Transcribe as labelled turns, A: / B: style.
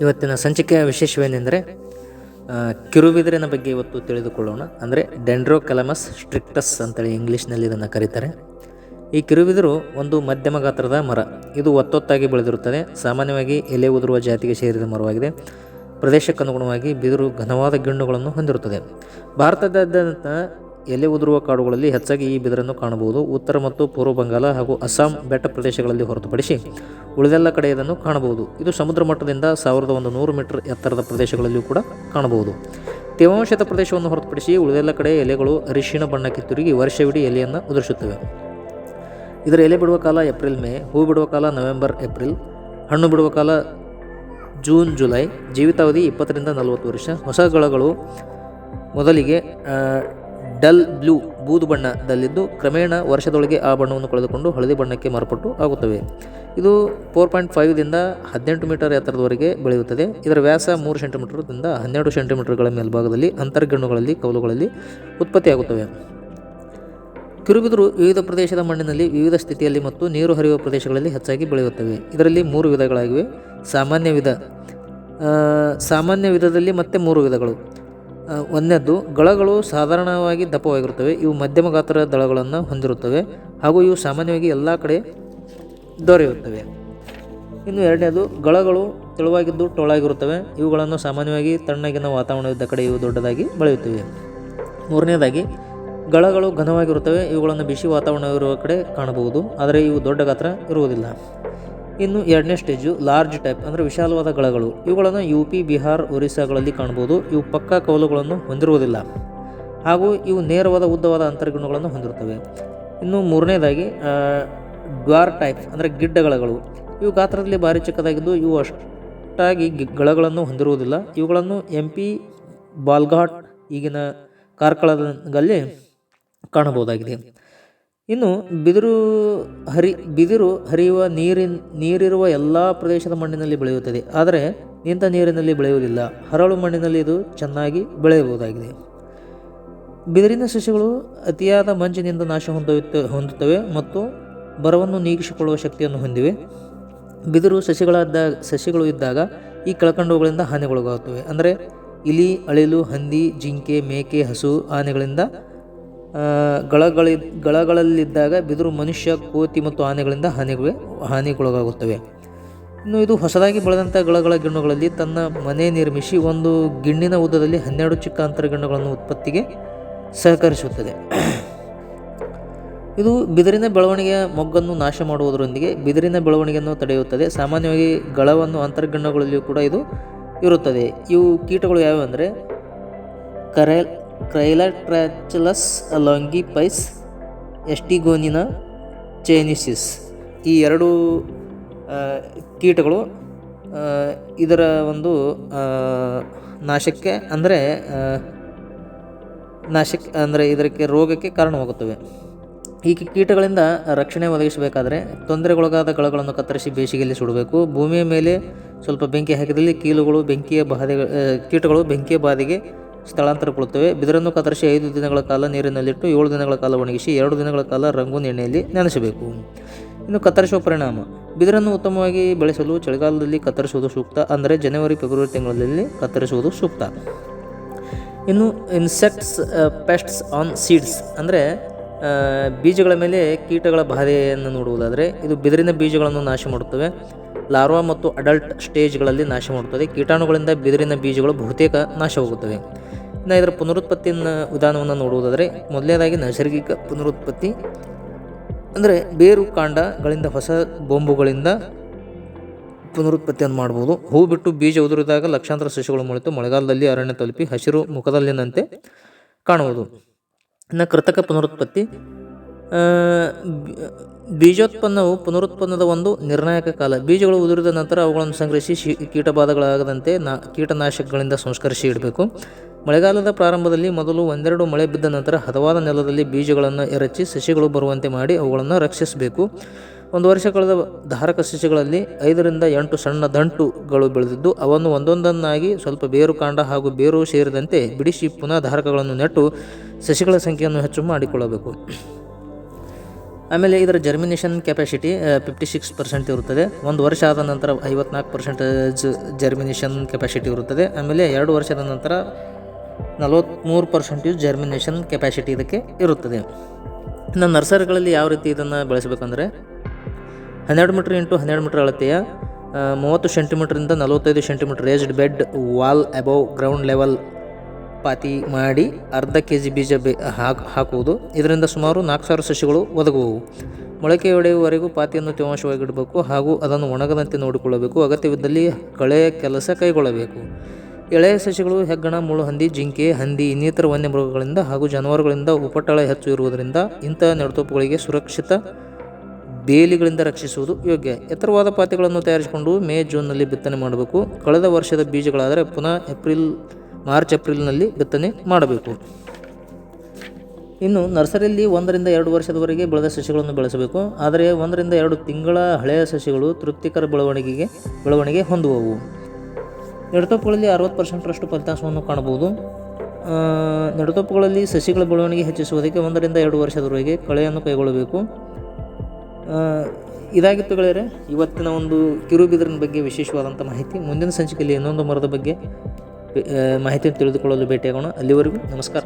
A: ಇವತ್ತಿನ ಸಂಚಿಕೆಯ ವಿಶೇಷವೇನೆಂದರೆ ಕಿರುಬಿದಿರಿನ ಬಗ್ಗೆ ಇವತ್ತು ತಿಳಿದುಕೊಳ್ಳೋಣ. ಅಂದರೆ ಡೆಂಡ್ರೋಕಲಮಸ್ ಸ್ಟ್ರಿಕ್ಟಸ್ ಅಂತೇಳಿ ಇಂಗ್ಲೀಷ್ನಲ್ಲಿ ಇದನ್ನು ಕರೀತಾರೆ. ಈ ಕಿರುಬಿದಿರು ಒಂದು ಮಧ್ಯಮ ಗಾತ್ರದ ಮರ. ಇದು ಒತ್ತೊತ್ತಾಗಿ ಬೆಳೆದಿರುತ್ತದೆ. ಸಾಮಾನ್ಯವಾಗಿ ಎಲೆ ಉದುರುವ ಜಾತಿಗೆ ಸೇರಿದ ಮರವಾಗಿದೆ. ಪ್ರದೇಶಕ್ಕನುಗುಣವಾಗಿ ಬಿದಿರು ಘನವಾದ ಗಿಣ್ಣುಗಳನ್ನು ಹೊಂದಿರುತ್ತದೆ. ಭಾರತದಾದ್ಯಂತ ಎಲೆ ಉದುರುವ ಕಾಡುಗಳಲ್ಲಿ ಹೆಚ್ಚಾಗಿ ಈ ಬಿದಿರನ್ನು ಕಾಣಬಹುದು. ಉತ್ತರ ಮತ್ತು ಪೂರ್ವ ಬಂಗಾಲ ಹಾಗೂ ಅಸ್ಸಾಂ ಬೆಟ್ಟ ಪ್ರದೇಶಗಳಲ್ಲಿ ಹೊರತುಪಡಿಸಿ ಉಳಿದೆಲ್ಲ ಕಡೆ ಇದನ್ನು ಕಾಣಬಹುದು. ಇದು ಸಮುದ್ರ ಮಟ್ಟದಿಂದ ಸಾವಿರದ ಒಂದು ನೂರು ಮೀಟರ್ ಎತ್ತರದ ಪ್ರದೇಶಗಳಲ್ಲಿಯೂ ಕೂಡ ಕಾಣಬಹುದು. ತೇವಾಂಶದ ಪ್ರದೇಶವನ್ನು ಹೊರತುಪಡಿಸಿ ಉಳಿದೆಲ್ಲ ಕಡೆ ಎಲೆಗಳು ಅರಿಶಿಣ ಬಣ್ಣಕ್ಕೆ ತಿರುಗಿ ವರ್ಷವಿಡೀ ಎಲೆಯನ್ನು ಉದುರಿಸುತ್ತವೆ. ಇದರ ಎಲೆ ಬಿಡುವ ಕಾಲ ಏಪ್ರಿಲ್, ಮೇ, ಹೂ ಬಿಡುವ ಕಾಲ ನವೆಂಬರ್, ಏಪ್ರಿಲ್, ಹಣ್ಣು ಬಿಡುವ ಕಾಲ ಜೂನ್, ಜುಲೈ, ಜೀವಿತಾವಧಿ ಇಪ್ಪತ್ತರಿಂದ ನಲವತ್ತು ವರ್ಷ. ಹೊಸ ಗಳಗಳು ಮೊದಲಿಗೆ ಡಲ್ ಬ್ಲೂ ಬೂದು ಬಣ್ಣದಲ್ಲಿದ್ದು ಕ್ರಮೇಣ ವರ್ಷದೊಳಗೆ ಆ ಬಣ್ಣವನ್ನು ಕಳೆದುಕೊಂಡು ಹಳದಿ ಬಣ್ಣಕ್ಕೆ ಮಾರ್ಪಟ್ಟು ಆಗುತ್ತವೆ. ಇದು ಫೋರ್ ಪಾಯಿಂಟ್ ಫೈವ್ದಿಂದ ಹದಿನೆಂಟು ಮೀಟರ್ ಎತ್ತರದವರೆಗೆ ಬೆಳೆಯುತ್ತದೆ. ಇದರ ವ್ಯಾಸ ಮೂರು ಸೆಂಟಿಮೀಟರ್ದಿಂದ ಹನ್ನೆರಡು ಸೆಂಟಿಮೀಟರ್ಗಳ ಮೇಲ್ಭಾಗದಲ್ಲಿ ಅಂತರ್ಗಣ್ಣುಗಳಲ್ಲಿ ಕವಲುಗಳಲ್ಲಿ ಉತ್ಪತ್ತಿಯಾಗುತ್ತವೆ ಕಿರುಬಿದಿರು ವಿವಿಧ ಪ್ರದೇಶದ ಮಣ್ಣಿನಲ್ಲಿ ವಿವಿಧ ಸ್ಥಿತಿಯಲ್ಲಿ ಮತ್ತು ನೀರು ಹರಿಯುವ ಪ್ರದೇಶಗಳಲ್ಲಿ ಹೆಚ್ಚಾಗಿ ಬೆಳೆಯುತ್ತವೆ. ಇದರಲ್ಲಿ ಮೂರು ವಿಧಗಳಾಗಿವೆ. ಸಾಮಾನ್ಯ ವಿಧ ಸಾಮಾನ್ಯ ವಿಧದಲ್ಲಿ ಮತ್ತೆ ಮೂರು ವಿಧಗಳು. ಒಂದನೇದ್ದು, ಗಳಗಳು ಸಾಧಾರಣವಾಗಿ ದಪ್ಪವಾಗಿರುತ್ತವೆ. ಇವು ಮಧ್ಯಮ ಗಾತ್ರದ ದಳಗಳನ್ನು ಹೊಂದಿರುತ್ತವೆ. ಹಾಗೂ ಇವು ಸಾಮಾನ್ಯವಾಗಿ ಎಲ್ಲ ಕಡೆ ದೊರೆಯುತ್ತವೆ. ಇನ್ನು ಎರಡನೇದು, ಗಳಗಳು ತೆಳುವಾಗಿದ್ದು ಟೊಳಾಗಿರುತ್ತವೆ. ಇವುಗಳನ್ನು ಸಾಮಾನ್ಯವಾಗಿ ತಣ್ಣಗಿನ ವಾತಾವರಣವಿದ್ದ ಕಡೆ ಇವು ದೊಡ್ಡದಾಗಿ ಬೆಳೆಯುತ್ತವೆ. ಮೂರನೇದಾಗಿ, ಗಳಗಳು ಘನವಾಗಿರುತ್ತವೆ. ಇವುಗಳನ್ನು ಬಿಸಿ ವಾತಾವರಣವಿರುವ ಕಡೆ ಕಾಣಬಹುದು. ಆದರೆ ಇವು ದೊಡ್ಡ ಗಾತ್ರ ಇರುವುದಿಲ್ಲ. ಇನ್ನು ಎರಡನೇ ಸ್ಟೇಜು ಲಾರ್ಜ್ ಟೈಪ್, ಅಂದರೆ ವಿಶಾಲವಾದ ಗಳಗಳು. ಇವುಗಳನ್ನು ಯು ಪಿ ಬಿಹಾರ್, ಒರಿಸ್ಸಾಗಳಲ್ಲಿ ಕಾಣ್ಬೋದು. ಇವು ಪಕ್ಕಾ ಕವಲುಗಳನ್ನು ಹೊಂದಿರುವುದಿಲ್ಲ. ಹಾಗೂ ಇವು ನೇರವಾದ ಉದ್ದವಾದ ಅಂತರ್ಗುಣಗಳನ್ನು ಹೊಂದಿರುತ್ತವೆ. ಇನ್ನು ಮೂರನೇದಾಗಿ ಡ್ವಾರ್ ಟೈಪ್ ಅಂದರೆ ಗಿಡ್ಡಗಳಗಳು. ಇವು ಗಾತ್ರದಲ್ಲಿ ಭಾರಿ ಚಿಕ್ಕದಾಗಿದ್ದು, ಇವು ಅಷ್ಟಾಗಿ ಗಳಗಳನ್ನು ಹೊಂದಿರುವುದಿಲ್ಲ. ಇವುಗಳನ್ನು ಎಂ ಪಿ ಬಾಲ್ಘಾಟ್ ಈಗಿನ ಕಾರ್ಕಳದಲ್ಲಿ ಕಾಣಬಹುದಾಗಿದೆ. ಇನ್ನು ಬಿದಿರು ಹರಿ, ಬಿದಿರು ಹರಿಯುವ ನೀರಿನ, ನೀರಿರುವ ಎಲ್ಲ ಪ್ರದೇಶದ ಮಣ್ಣಿನಲ್ಲಿ ಬೆಳೆಯುತ್ತದೆ. ಆದರೆ ನಿಂತ ನೀರಿನಲ್ಲಿ ಬೆಳೆಯುವುದಿಲ್ಲ. ಹರಳು ಮಣ್ಣಿನಲ್ಲಿ ಇದು ಚೆನ್ನಾಗಿ ಬೆಳೆಯಬಹುದಾಗಿದೆ. ಬಿದಿರಿನ ಸಸಿಗಳು ಅತಿಯಾದ ಮಂಜಿನಿಂದ ನಾಶ ಹೊಂದುತ್ತ ಹೊಂದುತ್ತವೆ ಮತ್ತು ಬರವನ್ನು ನೀಗಿಸಿಕೊಳ್ಳುವ ಶಕ್ತಿಯನ್ನು ಹೊಂದಿವೆ. ಬಿದಿರು ಸಸಿಗಳಾದ, ಸಸಿಗಳು ಇದ್ದಾಗ ಈ ಕಳಕಂಡುಗಳಿಂದ ಹಾನಿಗೊಳಗಾಗುತ್ತವೆ. ಅಂದರೆ ಇಲಿ, ಅಳಿಲು, ಹಂದಿ, ಜಿಂಕೆ, ಮೇಕೆ, ಹಸು, ಆನೆಗಳಿಂದ ಗಳಗಳಿ, ಗಳಗಳಲ್ಲಿದ್ದಾಗ ಬಿದಿರು ಮನುಷ್ಯ ಕೋತಿ ಮತ್ತು ಆನೆಗಳಿಂದ ಹಾನಿಗೆ ಹಾನಿಗೊಳಗಾಗುತ್ತವೆ. ಇನ್ನು ಇದು ಹೊಸದಾಗಿ ಬೆಳೆದಂಥ ಗಳಗಳ ಗಿಣ್ಣುಗಳಲ್ಲಿ ತನ್ನ ಮನೆ ನಿರ್ಮಿಸಿ ಒಂದು ಗಿಣ್ಣಿನ ಉದ್ದದಲ್ಲಿ ಹನ್ನೆರಡು ಚಿಕ್ಕ ಅಂತರಗಿಣ್ಣುಗಳನ್ನು ಉತ್ಪತ್ತಿಗೆ ಸಹಕರಿಸುತ್ತದೆ. ಇದು ಬಿದಿರಿನ ಬೆಳವಣಿಗೆಯ ಮೊಗ್ಗನ್ನು ನಾಶ ಮಾಡುವುದರೊಂದಿಗೆ ಬಿದಿರಿನ ಬೆಳವಣಿಗೆಯನ್ನು ತಡೆಯುತ್ತದೆ. ಸಾಮಾನ್ಯವಾಗಿ ಗಳವನ್ನು ಅಂತರ್ಗಿಣ್ಣಗಳಲ್ಲಿಯೂ ಕೂಡ ಇದು ಇರುತ್ತದೆ. ಇವು ಕೀಟಗಳು ಯಾವುವು ಅಂದರೆ ಕರೆಲ್ ಕ್ರೈಲಾಟ್ರಾಚಲಸ್ ಲಾಂಗಿಪೈಸ್ ಎಸ್ಟಿಗೋನಿನ ಚೈನಿಸಿಸ್ ಈ ಎರಡು ಕೀಟಗಳು ಇದರ ಒಂದು ನಾಶಕ್ಕೆ ಅಂದರೆ ನಾಶಕ್ ನಾಶಕ್ಕೆ ಅಂದರೆ ಇದಕ್ಕೆ ರೋಗಕ್ಕೆ ಕಾರಣವಾಗುತ್ತವೆ. ಈ ಕೀಟಗಳಿಂದ ರಕ್ಷಣೆ ಒದಗಿಸಬೇಕಾದರೆ ತೊಂದರೆಗೊಳಗಾದ ಗಳಗಳನ್ನು ಕತ್ತರಿಸಿ ಬೇಸಿಗೆಯಲ್ಲಿ ಸುಡಬೇಕು. ಭೂಮಿಯ ಮೇಲೆ ಸ್ವಲ್ಪ ಬೆಂಕಿ ಹಾಕಿದಲ್ಲಿ ಕೀಲುಗಳು, ಬೆಂಕಿಯ ಬಾಧೆ ಕೀಟಗಳು ಬೆಂಕಿಯ ಬಾಧೆಗೆ ಸ್ಥಳಾಂತರಗೊಳ್ಳುತ್ತವೆ. ಬಿದಿರನ್ನು ಕತ್ತರಿಸಿ ಐದು ದಿನಗಳ ಕಾಲ ನೀರಿನಲ್ಲಿಟ್ಟು ಏಳು ದಿನಗಳ ಕಾಲ ಒಣಗಿಸಿ ಎರಡು ದಿನಗಳ ಕಾಲ ರಂಗೋನ್ ಎಣ್ಣೆಯಲ್ಲಿ ನೆನೆಸಬೇಕು. ಇನ್ನು ಕತ್ತರಿಸುವ ಪರಿಣಾಮ. ಬಿದಿರನ್ನು ಉತ್ತಮವಾಗಿ ಬೆಳೆಸಲು ಚಳಿಗಾಲದಲ್ಲಿ ಕತ್ತರಿಸುವುದು ಸೂಕ್ತ. ಅಂದರೆ ಜನವರಿ, ಫೆಬ್ರವರಿ ತಿಂಗಳಲ್ಲಿ ಕತ್ತರಿಸುವುದು ಸೂಕ್ತ. ಇನ್ನು ಇನ್ಸೆಕ್ಟ್ಸ್ ಪೆಸ್ಟ್ಸ್ ಆನ್ ಸೀಡ್ಸ್ ಅಂದರೆ ಬೀಜಗಳ ಮೇಲೆ ಕೀಟಗಳ ಬಾಧೆಯನ್ನು ನೋಡುವುದಾದರೆ, ಇದು ಬಿದಿರಿನ ಬೀಜಗಳನ್ನು ನಾಶ ಮಾಡುತ್ತವೆ. ಲಾರ್ವಾ ಮತ್ತು ಅಡಲ್ಟ್ ಸ್ಟೇಜ್ಗಳಲ್ಲಿ ನಾಶ ಮಾಡುತ್ತದೆ. ಕೀಟಾಣುಗಳಿಂದ ಬಿದಿರಿನ ಬೀಜಗಳು ಬಹುತೇಕ ನಾಶವಾಗುತ್ತವೆ. ಇನ್ನು ಇದರ ಪುನರುತ್ಪತ್ತಿನ ವಿಧಾನವನ್ನು ನೋಡುವುದಾದರೆ, ಮೊದಲನೇದಾಗಿ ನೈಸರ್ಗಿಕ ಪುನರುತ್ಪತ್ತಿ, ಅಂದರೆ ಬೇರು ಕಾಂಡಗಳಿಂದ ಹೊಸ ಬೊಂಬುಗಳಿಂದ ಪುನರುತ್ಪತ್ತಿಯನ್ನು ಮಾಡ್ಬೋದು. ಹೂ ಬಿಟ್ಟು ಬೀಜ ಉದುರಿದಾಗ ಲಕ್ಷಾಂತರ ಸಸ್ಯಗಳು ಮೊಳೆತು ಮಳೆಗಾಲದಲ್ಲಿ ಅರಣ್ಯ ತಲುಪಿ ಹಸಿರು ಮುಖದಲ್ಲಿನಂತೆ ಕಾಣುವುದು. ಇನ್ನು ಕೃತಕ ಪುನರುತ್ಪತ್ತಿ ಬೀಜೋತ್ಪನ್ನವು ಪುನರುತ್ಪನ್ನದ ಒಂದು ನಿರ್ಣಾಯಕ ಕಾಲ. ಬೀಜಗಳು ಉದುರಿದ ನಂತರ ಅವುಗಳನ್ನು ಸಂಗ್ರಹಿಸಿ ಕೀಟಬಾಧೆಗಳಾಗದಂತೆ ನಾ, ಕೀಟನಾಶಕಗಳಿಂದ ಸಂಸ್ಕರಿಸಿ ಇಡಬೇಕು. ಮಳೆಗಾಲದ ಪ್ರಾರಂಭದಲ್ಲಿ ಮೊದಲು ಒಂದೆರಡು ಮಳೆ ಬಿದ್ದ ನಂತರ ಹದವಾದ ನೆಲದಲ್ಲಿ ಬೀಜಗಳನ್ನು ಎರಚಿ ಸಸಿಗಳು ಬರುವಂತೆ ಮಾಡಿ ಅವುಗಳನ್ನು ರಕ್ಷಿಸಬೇಕು. ಒಂದು ವರ್ಷ ಕಳೆದ ಧಾರಕ ಸಸಿಗಳಲ್ಲಿ ಐದರಿಂದ ಎಂಟು ಸಣ್ಣ ದಂಟುಗಳು ಬೆಳೆದಿದ್ದು, ಅವನ್ನು ಒಂದೊಂದನ್ನಾಗಿ ಸ್ವಲ್ಪ ಬೇರು ಕಾಂಡ ಹಾಗೂ ಬೇರು ಸೇರಿದಂತೆ ಬಿಡಿಸಿ ಪುನಃ ಧಾರಕಗಳನ್ನು ನೆಟ್ಟು ಸಸಿಗಳ ಸಂಖ್ಯೆಯನ್ನು ಹೆಚ್ಚು ಮಾಡಿಕೊಳ್ಳಬೇಕು. ಆಮೇಲೆ ಇದರ germination capacity fifty six percent ಇರುತ್ತದೆ. ಒಂದು ವರ್ಷ ಆದ ನಂತರ ಐವತ್ನಾಲ್ಕು ಪರ್ಸೆಂಟೇಜ್ ಜರ್ಮಿನೇಷನ್ ಕೆಪಾಸಿಟಿ ಇರುತ್ತದೆ. ಆಮೇಲೆ ಎರಡು ವರ್ಷದ ನಂತರ ನಲವತ್ತ್ಮೂರು ಪರ್ಸೆಂಟೇಜ್ ಜರ್ಮಿನೇಷನ್ ಕೆಪಾಸಿಟಿ ಇದಕ್ಕೆ ಇರುತ್ತದೆ. ಇನ್ನು ನರ್ಸರಿಗಳಲ್ಲಿ ಯಾವ ರೀತಿ ಇದನ್ನು ಬೆಳೆಸಬೇಕಂದ್ರೆ, ಹನ್ನೆರಡು ಮೀಟ್ರ್ ಇಂಟು ಹನ್ನೆರಡು ಮೀಟ್ರ್ ಅಳತೆಯ ಮೂವತ್ತು ಸೆಂಟಿಮೀಟ್ರಿಂದ ನಲವತ್ತೈದು centimetre raised bed wall above ground level ಪಾತಿ ಮಾಡಿ ಅರ್ಧ ಕೆ ಜಿ ಬೀಜ ಬೆ ಹಾಕಿ ಹಾಕುವುದು. ಇದರಿಂದ ಸುಮಾರು ನಾಲ್ಕು ಸಾವಿರ ಸಸಿಗಳು ಒದಗುವವು. ಮೊಳಕೆ ಒಡೆಯುವವರೆಗೂ ಪಾತಿಯನ್ನು ತೇವಾಂಶವಾಗಿಡಬೇಕು ಹಾಗೂ ಅದನ್ನು ಒಣಗದಂತೆ ನೋಡಿಕೊಳ್ಳಬೇಕು. ಅಗತ್ಯವಿದ್ದಲ್ಲಿ ಕಳೆಯ ಕೆಲಸ ಕೈಗೊಳ್ಳಬೇಕು. ಎಳೆಯ ಸಸಿಗಳು, ಹೆಗ್ಗಣ ಮುಳ್ಳುಹಂದಿ ಜಿಂಕೆ, ಹಂದಿ, ಇನ್ನಿತರ ವನ್ಯಮೃಗಗಳಿಂದ ಹಾಗೂ ಜಾನುವಾರುಗಳಿಂದ ಉಪಟಳ ಹೆಚ್ಚು ಇರುವುದರಿಂದ ಇಂತಹ ನೆಡತೋಪುಗಳಿಗೆ ಸುರಕ್ಷಿತ ಬೇಲಿಗಳಿಂದ ರಕ್ಷಿಸುವುದು ಯೋಗ್ಯ. ಎತ್ತರವಾದ ಪಾತಿಗಳನ್ನು ತಯಾರಿಸಿಕೊಂಡು ಮೇ, ಜೂನ್ನಲ್ಲಿ ಬಿತ್ತನೆ ಮಾಡಬೇಕು. ಕಳೆದ ವರ್ಷದ ಬೀಜಗಳಾದರೆ ಪುನಃ ಏಪ್ರಿಲ್ ಮಾರ್ಚ್ ಏಪ್ರಿಲ್ನಲ್ಲಿ ಬಿತ್ತನೆ ಮಾಡಬೇಕು. ಇನ್ನು ನರ್ಸರಿಯಲ್ಲಿ ಒಂದರಿಂದ ಎರಡು ವರ್ಷದವರೆಗೆ ಬೆಳೆದ ಸಸಿಗಳನ್ನು ಬೆಳೆಸಬೇಕು. ಆದರೆ ಒಂದರಿಂದ ಎರಡು ತಿಂಗಳ ಹಳೆಯ ಸಸಿಗಳು ತೃಪ್ತಿಕರ ಬೆಳವಣಿಗೆಗೆ, ಬೆಳವಣಿಗೆ ಹೊಂದುವವು. ನೆಡತೋಪುಗಳಲ್ಲಿ ಅರವತ್ತು ಪರ್ಸೆಂಟ್ರಷ್ಟು ಫಲಿತಾಂಶವನ್ನು ಕಾಣಬಹುದು. ನೆಡತೊಪ್ಪುಗಳಲ್ಲಿ ಸಸಿಗಳ ಬೆಳವಣಿಗೆ ಹೆಚ್ಚಿಸುವುದಕ್ಕೆ ಒಂದರಿಂದ ಎರಡು ವರ್ಷದವರೆಗೆ ಕಳೆಯನ್ನು ಕೈಗೊಳ್ಳಬೇಕು. ಇದಾಗಿತ್ತು ಗೆಳೆಯರೆ, ಇವತ್ತಿನ ಒಂದು ಕಿರುಬಿದಿರಿನ ಬಗ್ಗೆ ವಿಶೇಷವಾದಂಥ ಮಾಹಿತಿ. ಮುಂದಿನ ಸಂಚಿಕೆಯಲ್ಲಿ ಇನ್ನೊಂದು ಮರದ ಬಗ್ಗೆ ಮಾಹಿತಿಯನ್ನು ತಿಳಿದುಕೊಳ್ಳಲು ಭೇಟಿಯಾಗೋಣ. ಅಲ್ಲಿವರೆಗೂ ನಮಸ್ಕಾರ.